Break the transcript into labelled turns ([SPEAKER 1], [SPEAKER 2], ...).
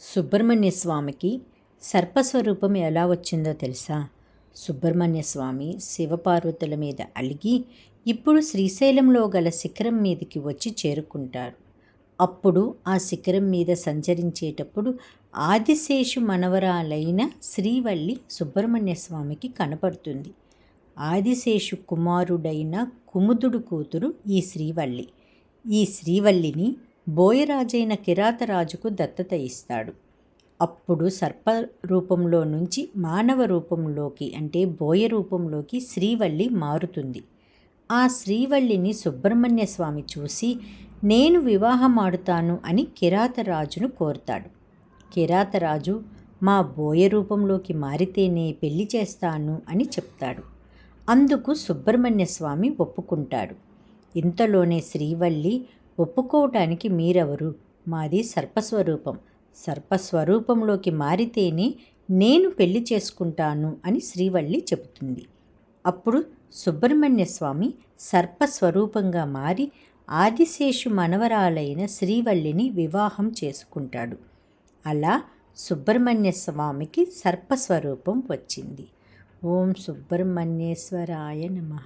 [SPEAKER 1] సుబ్రహ్మణ్య స్వామికి సర్పస్వరూపం ఎలా వచ్చిందో తెలుసా? సుబ్రహ్మణ్య స్వామి శివపార్వతుల మీద అలిగి ఇప్పుడు శ్రీశైలంలో గల శిఖరం మీదకి వచ్చి చేరుకుంటారు. అప్పుడు ఆ శిఖరం మీద సంచరించేటప్పుడు ఆదిశేషు మనవరాలైన శ్రీవల్లి సుబ్రహ్మణ్య స్వామికి కనపడుతుంది. ఆదిశేషు కుమారుడైన కుముదుడు కూతురు ఈ శ్రీవల్లి. ఈ శ్రీవల్లిని బోయరాజైన కిరాతరాజుకు దత్తత ఇస్తాడు. అప్పుడు సర్ప రూపంలో నుంచి మానవ రూపంలోకి అంటే బోయ రూపంలోకి శ్రీవల్లి మారుతుంది. ఆ శ్రీవల్లిని సుబ్రహ్మణ్య స్వామి చూసి నేను వివాహం ఆడుతాను అని కిరాతరాజును కోరుతాడు. కిరాతరాజు మా బోయ రూపంలోకి మారితేనే పెళ్ళి చేస్తాను అని చెప్తాడు. అందుకు సుబ్రహ్మణ్య స్వామి ఒప్పుకుంటాడు. ఇంతలోనే శ్రీవల్లి ఒప్పుకోవటానికి మీరెవరు? మాది సర్పస్వరూపం. సర్పస్వరూపంలోకి మారితేనే నేను పెళ్ళి చేసుకుంటాను అని శ్రీవల్లి చెబుతుంది. అప్పుడు సుబ్రహ్మణ్య స్వామి సర్పస్వరూపంగా మారి ఆదిశేషు మనవరాలైన శ్రీవల్లిని వివాహం చేసుకుంటాడు. అలా సుబ్రహ్మణ్య స్వామికి సర్పస్వరూపం వచ్చింది. ఓం సుబ్రహ్మణ్యేశ్వరాయ నమ.